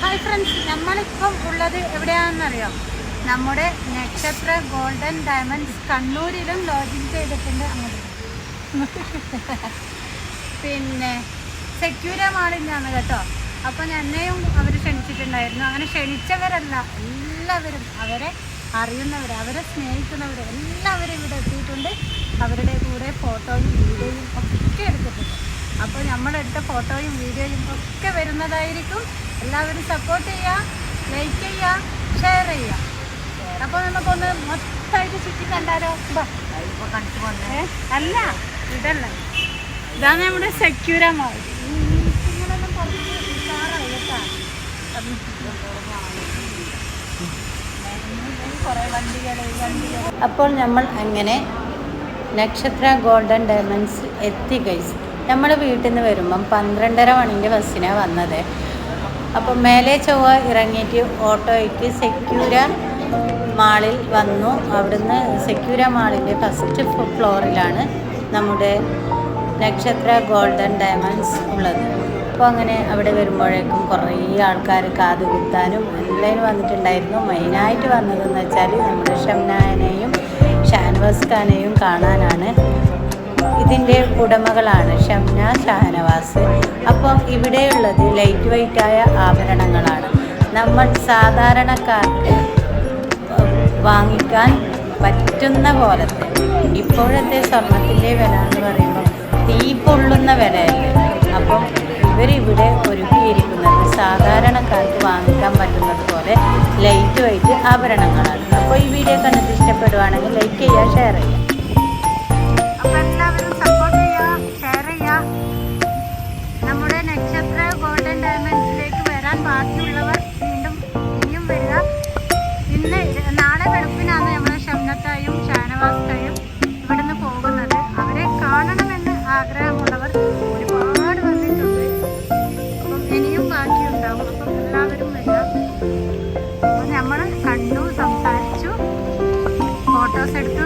Hi friends നമ്മളിപ്പം ഉള്ളത് എവിടെയാണെന്നറിയോ? നമ്മുടെ നക്ഷത്ര ഗോൾഡൻ ഡയമണ്ട്സ് കണ്ണൂരിലും ലോഞ്ചിങ് ചെയ്തിട്ടുണ്ട് അങ്ങോട്ട്. പിന്നെ സെക്യൂര മാളിന്റെയാണ് കേട്ടോ. അപ്പം എന്നെയും അവർ ക്ഷണിച്ചിട്ടുണ്ടായിരുന്നു. അങ്ങനെ ക്ഷണിച്ചവരല്ല എല്ലാവരും അവരെ അറിയുന്നവർ അവരെ സ്നേഹിക്കുന്നവർ എല്ലാവരും ഇവിടെ എത്തിയിട്ടുണ്ട്. അവരുടെ കൂടെ ഫോട്ടോയും വീഡിയോയും ഒക്കെ എടുത്തിട്ടുണ്ട്. അപ്പോൾ നമ്മളെടുത്ത ഫോട്ടോയും വീഡിയോയും ഒക്കെ വരുന്നതായിരിക്കും. എല്ലാവരും സപ്പോർട്ട് ചെയ്യുക ലൈക്ക് ചെയ്യുക ഷെയർ ചെയ്യുക. അപ്പോൾ നമുക്കൊന്ന് മൊത്തമായിട്ട് ചുറ്റി കണ്ടാലോ? അല്ല ഇതല്ല. ഇതാണ് നമ്മുടെ സെക്യൂര അപ്പോൾ നമ്മൾ അങ്ങനെ നക്ഷത്ര ഗോൾഡൻ ഡയമണ്ട്സ് എത്തി ഗൈസ് നമ്മൾ വീട്ടിൽ നിന്ന് വരുമ്പം പന്ത്രണ്ടര മണിന്റെ ബസ്സിനാണ് വന്നത്. അപ്പം മേലെ ചൊവ്വ ഇറങ്ങിയിട്ട് ഓട്ടോയ്ക്ക് സെക്യൂര മാളിൽ വന്നു. അവിടുന്ന് സെക്യൂര മാളിന്റെ ഫസ്റ്റ് ഫ്ലോറിലാണ് നമ്മുടെ നക്ഷത്ര ഗോൾഡൻ ഡയമണ്ട്സ് ഉള്ളത്. അപ്പോൾ അങ്ങനെ അവിടെ വരുമ്പോഴേക്കും കുറേ ആൾക്കാർ കാത് കുത്താനും എല്ലാവരും വന്നിട്ടുണ്ടായിരുന്നു. മെയിനായിട്ട് വന്നതെന്ന് വെച്ചാൽ നമ്മുടെ ഷംനായനെയും ഷാനവാസ് ഖാനെയും കാണാനാണ്. ഇതിന്റെ ഉടമകളാണ് ഷംന ഷാനവാസ്. അപ്പം ഇവിടെയുള്ളത് ലൈറ്റ് വെയ്റ്റായ ആഭരണങ്ങളാണ്. നമ്മൾ സാധാരണക്കാർക്ക് വാങ്ങിക്കാൻ പറ്റുന്ന പോലത്തെ ഇപ്പോഴത്തെ സ്വർണത്തിന്റെ വില എന്ന് പറയുമ്പോൾ തീ പൊള്ളുന്ന വിലയല്ലേ. അപ്പം ഇവരിവിടെ ഒരുക്കിയിരിക്കുന്നത് സാധാരണക്കാർക്ക് വാങ്ങിക്കാൻ പറ്റുന്നത് പോലെ ലൈറ്റ് വൈറ്റ് ആഭരണങ്ങളാണ്. അപ്പോൾ ഈ വീഡിയോ കണ്ടിട്ട് ഇഷ്ടപ്പെടുവാണെങ്കിൽ ലൈക്ക് ചെയ്യുക ഷെയർ ചെയ്യുക. ഗോൾഡൻ ഡയമണ്ട്സിലേക്ക് വരാൻ ബാക്കിയുള്ളവർ വീണ്ടും ഇനിയും വരിക. ഇന്ന് നാളെ വെളുപ്പിനാണ് നമ്മുടെ ഷംനത്തായും ഷാനവാസ്തായും ഇവിടുന്ന് പോകുന്നത്. അവരെ കാണണമെന്ന് ആഗ്രഹമുള്ളവർ ഒരുപാട് വന്നിട്ടുണ്ട്. അപ്പം ഇനിയും ബാക്കിയുണ്ടാവും. അപ്പം എല്ലാവരും വരിക. അപ്പം നമ്മൾ കണ്ടു സംസാരിച്ചു ഫോട്ടോസ് എടുത്തു